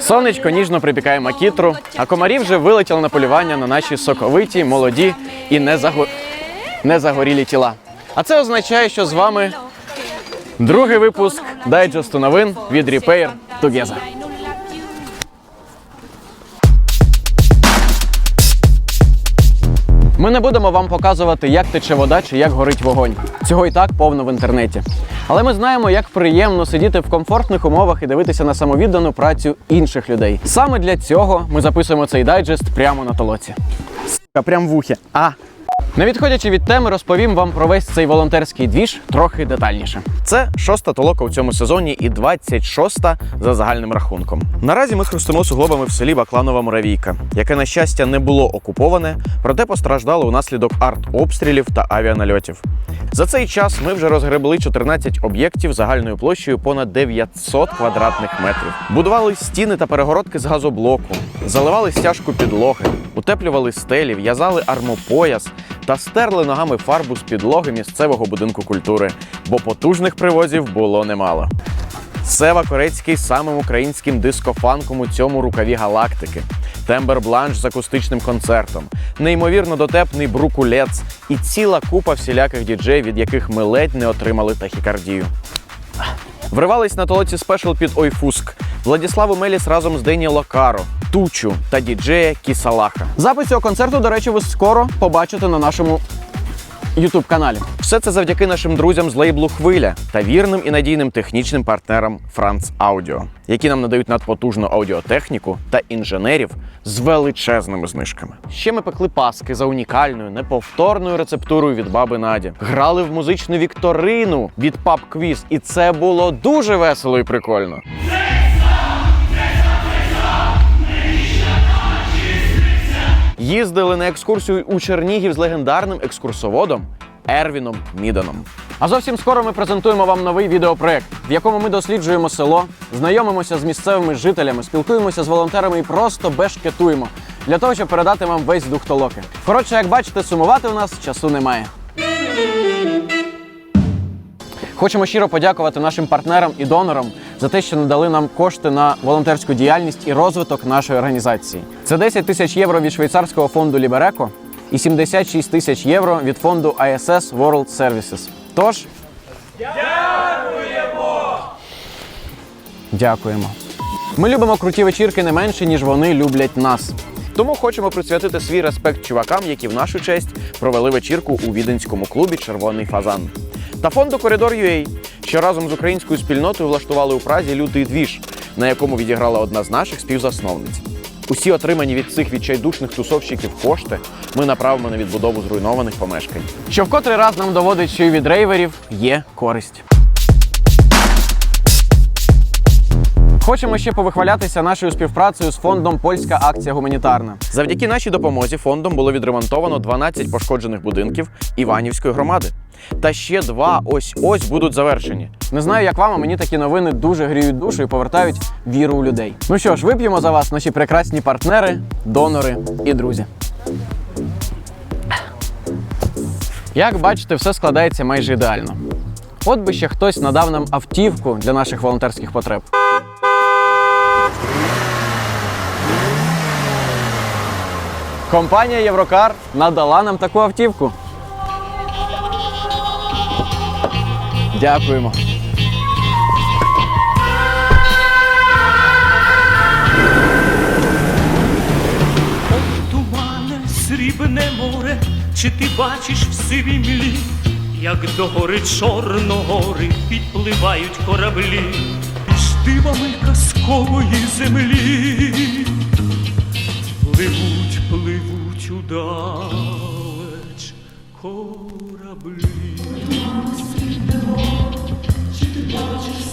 Сонечко ніжно припікає макітру, а комарі вже вилетіли на полювання на наші соковиті, молоді і незагорілі заго... не тіла. А це означає, що з вами другий випуск дайджесту новин від Repair Together. Ми не будемо вам показувати, як тече вода чи як горить вогонь. Цього і так повно в інтернеті. Але ми знаємо, як приємно сидіти в комфортних умовах і дивитися на самовіддану працю інших людей. Саме для цього ми записуємо цей дайджест прямо на толоці. Прям в ухі. А. Не відходячи від теми, розповім вам про весь цей волонтерський двіж трохи детальніше. Це шоста толока у цьому сезоні і 26-та за загальним рахунком. Наразі ми хрустимо суглобами в селі Бакланова Муравійка, яке, на щастя, не було окуповане, проте постраждало унаслідок артобстрілів та авіанальотів. За цей час ми вже розгребли 14 об'єктів загальною площею понад 900 квадратних метрів. Будували стіни та перегородки з газоблоку, заливали стяжку підлоги, утеплювали стелі, в'язали армопояс та стерли ногами фарбу з підлоги місцевого будинку культури, бо потужних привозів було немало. Сева Корецький самим українським дискофанком у цьому рукаві галактики. Тембер Бланш з акустичним концертом, неймовірно дотепний брукулець і ціла купа всіляких діджей, від яких ми ледь не отримали тахікардію. Вривались на толоці спешл під Ойфуск, Владіславу Меліс разом з Дені Локаро, Тучу та діджея Кісалаха. Запис цього концерту, до речі, ви скоро побачите на нашому youtube каналі. Все це завдяки нашим друзям з лейблу Хвиля та вірним і надійним технічним партнерам Франц Аудіо, які нам надають надпотужну аудіотехніку та інженерів з величезними знижками. Ще ми пекли паски за унікальною, неповторною рецептурою від баби Наді. Грали в музичну вікторину від Pub Quiz, і це було дуже весело і прикольно. Їздили на екскурсію у Чернігів з легендарним екскурсоводом Ервіном Міданом. А зовсім скоро ми презентуємо вам новий відеопроект, в якому ми досліджуємо село, знайомимося з місцевими жителями, спілкуємося з волонтерами і просто бешкетуємо для того, щоб передати вам весь дух толоки. Коротше, як бачите, сумувати у нас часу немає. Хочемо щиро подякувати нашим партнерам і донорам за те, що надали нам кошти на волонтерську діяльність і розвиток нашої організації. Це 10 тисяч євро від швейцарського фонду Лібереко і 76 тисяч євро від фонду ISS World Services. Тож дякуємо! Дякуємо. Ми любимо круті вечірки не менше, ніж вони люблять нас. Тому хочемо присвятити свій респект чувакам, які в нашу честь провели вечірку у віденському клубі Червоний фазан. Та фонду Коридор UA, що разом з українською спільнотою влаштували у Празі лютий двіж, на якому відіграла одна з наших співзасновниць. Усі отримані від цих відчайдушних тусовщиків кошти ми направимо на відбудову зруйнованих помешкань. Що в котрий раз нам доводить, що і від рейверів є користь. Хочемо ще повихвалятися нашою співпрацею з фондом Польська акція гуманітарна. Завдяки нашій допомозі фондом було відремонтовано 12 пошкоджених будинків Іванівської громади. Та ще два ось ось будуть завершені. Не знаю, як вам, а мені такі новини дуже гріють душу і повертають віру у людей. Ну що ж, вип'ємо за вас, наші прекрасні партнери, донори і друзі. Як бачите, все складається майже ідеально. От би ще хтось надав нам автівку для наших волонтерських потреб. Компанія Єврокар надала нам таку автівку. Дякуємо. Тумане, срібне море, чи ти бачиш в сивій млі, як до гори Чорногори підпливають кораблі, між дивами казкової землі, пливуть, чудалеч кораблі. Чи ти бачиш?